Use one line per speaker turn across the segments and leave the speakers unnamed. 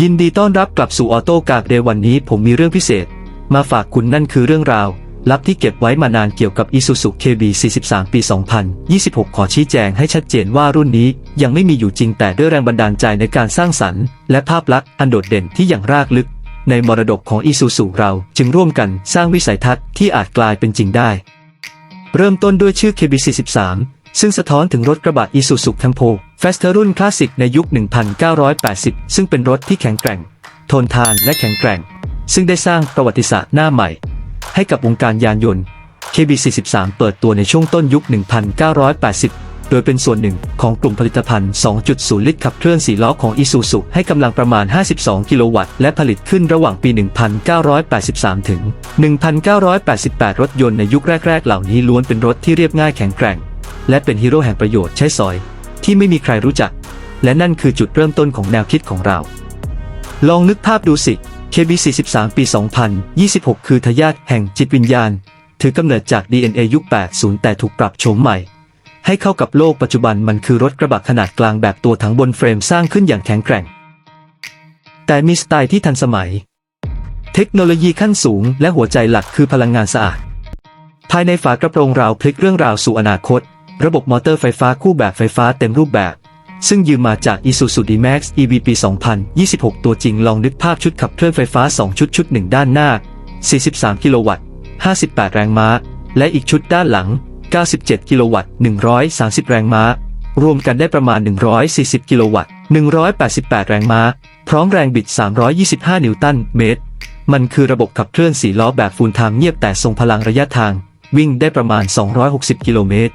ยินดีต้อนรับกลับสู่ออโต้กากเดย์วันนี้ผมมีเรื่องพิเศษ มาฝากคุณนั่นคือเรื่องราว ลับที่เก็บไว้มานานเกี่ยวกับ Isuzu KB 43 ปี 2026 ขอชี้แจงให้ชัดเจนว่ารุ่นนี้ยังไม่มีอยู่จริงแต่ด้วยแรงบันดาลใจในการสร้างสรรค์ และภาพลักษณ์อันโดดเด่นที่อย่างรากลึก ในมรดกของ Isuzu เราจึงร่วมกันสร้างวิสัยทัศน์ที่อาจกลายเป็นจริงได้ เริ่มต้นด้วยชื่อ KB43 ซึ่งสะท้อนถึงรถกระบะ Isuzu Campo Faster รุ่นคลาสสิกในยุค 1980 ซึ่งเป็นรถที่แข็งแกร่ง ทนทานและแข็งแกร่ง ซึ่งได้สร้างประวัติศาสตร์หน้าใหม่ ให้กับวงการยานยนต์ KB43 เปิดตัวในช่วงต้นยุค 1980 โดยเป็นส่วนหนึ่งของกลุ่มผลิตภัณฑ์ 2.0 ลิตรขับเคลื่อน4ล้อของ Isuzu ให้กำลังประมาณ 52 กิโลวัตต์ และผลิตขึ้นระหว่างปี 1983 ถึง 1988 รถยนต์ในยุคแรก ๆ เหล่านี้ล้วนเป็นรถที่เรียบง่ายแข็งแกร่ง และเป็นฮีโร่แห่งประโยชน์ใช้สอย ที่ไม่มีใครรู้จัก และนั่นคือจุดเริ่มต้นของแนวคิดของเรา ลองนึกภาพดูสิ KB43 ปี 2026 คือทายาทแห่งจิตวิญญาณ ถือกำเนิดจาก DNA ยุค 80 แต่ถูกปรับโฉมใหม่ ให้เข้ากับโลกปัจจุบันมันคือรถกระบะขนาดกลางแบบตัวถังบนเฟรมสร้างขึ้นอย่างแข็งแกร่ง แต่มีสไตล์ที่ทันสมัย เทคโนโลยีขั้นสูง และหัวใจหลักคือพลังงานสะอาด ภายในฝากระโปรงราวพลิกเรื่องราวสู่อนาคต ระบบมอเตอร์ไฟฟ้าคู่แบบไฟฟ้าเต็มรูปแบบ ซึ่งยืมมาจาก Isuzu D-Max EV ปี2026 ตัวจริงลองนึกภาพชุดขับเคลื่อนไฟฟ้า 2 ชุดชุดหนึ่งด้านหน้า 43 กิโลวัตต์ 58 แรงม้า และอีกชุดด้านหลัง 97 กิโลวัตต์ 130 แรงม้า รวมกันได้ประมาณ 140 กิโลวัตต์ 188 แรงม้า พร้อมแรงบิด 325 นิวตันเมตร มันคือระบบขับเคลื่อนสีล้อแบบฟูลไทม์เงียบแต่ทรงพลังระยะทาง วิ่งได้ประมาณ 260 กิโลเมตร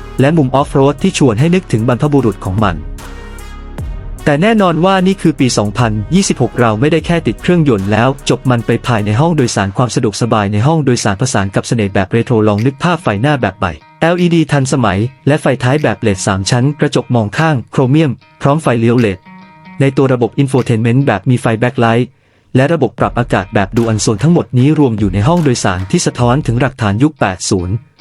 และมุมออฟโรดที่ชวนให้นึกถึงบรรพบุรุษของมัน แต่แน่นอนว่านี่คือปี 2026 เราไม่ได้แค่ติดเครื่องยนต์แล้ว จบมันไปภายในห้องโดยสารความสะดวกสบายในห้องโดยสารผสานกับเสน่ห์แบบเรโทรลองนึกภาพไฟหน้าแบบใหม่ LED ทันสมัย และไฟท้ายแบบเลด3ชั้น กระจกมองข้าง โครเมียม พร้อมไฟเลี้ยวเลดในตัวระบบอินโฟเทนเมนต์แบบมีไฟแบ็คไลท์และระบบปรับอากาศแบบดูอันโซนทั้งหมดนี้รวมอยู่ในห้องโดยสารที่สะท้อนถึงหลักฐานยุค 80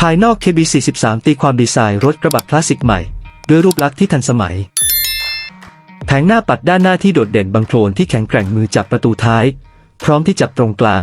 ภายนอก KB43 ตีความดีไซน์รถกระบะคลาสสิกใหม่ ด้วยรูปลักษณ์ที่ทันสมัย แผงหน้าปัดด้านหน้าที่โดดเด่นบังโคลนที่แข็งแกร่งมือจับประตูท้าย พร้อมที่จับตรงกลาง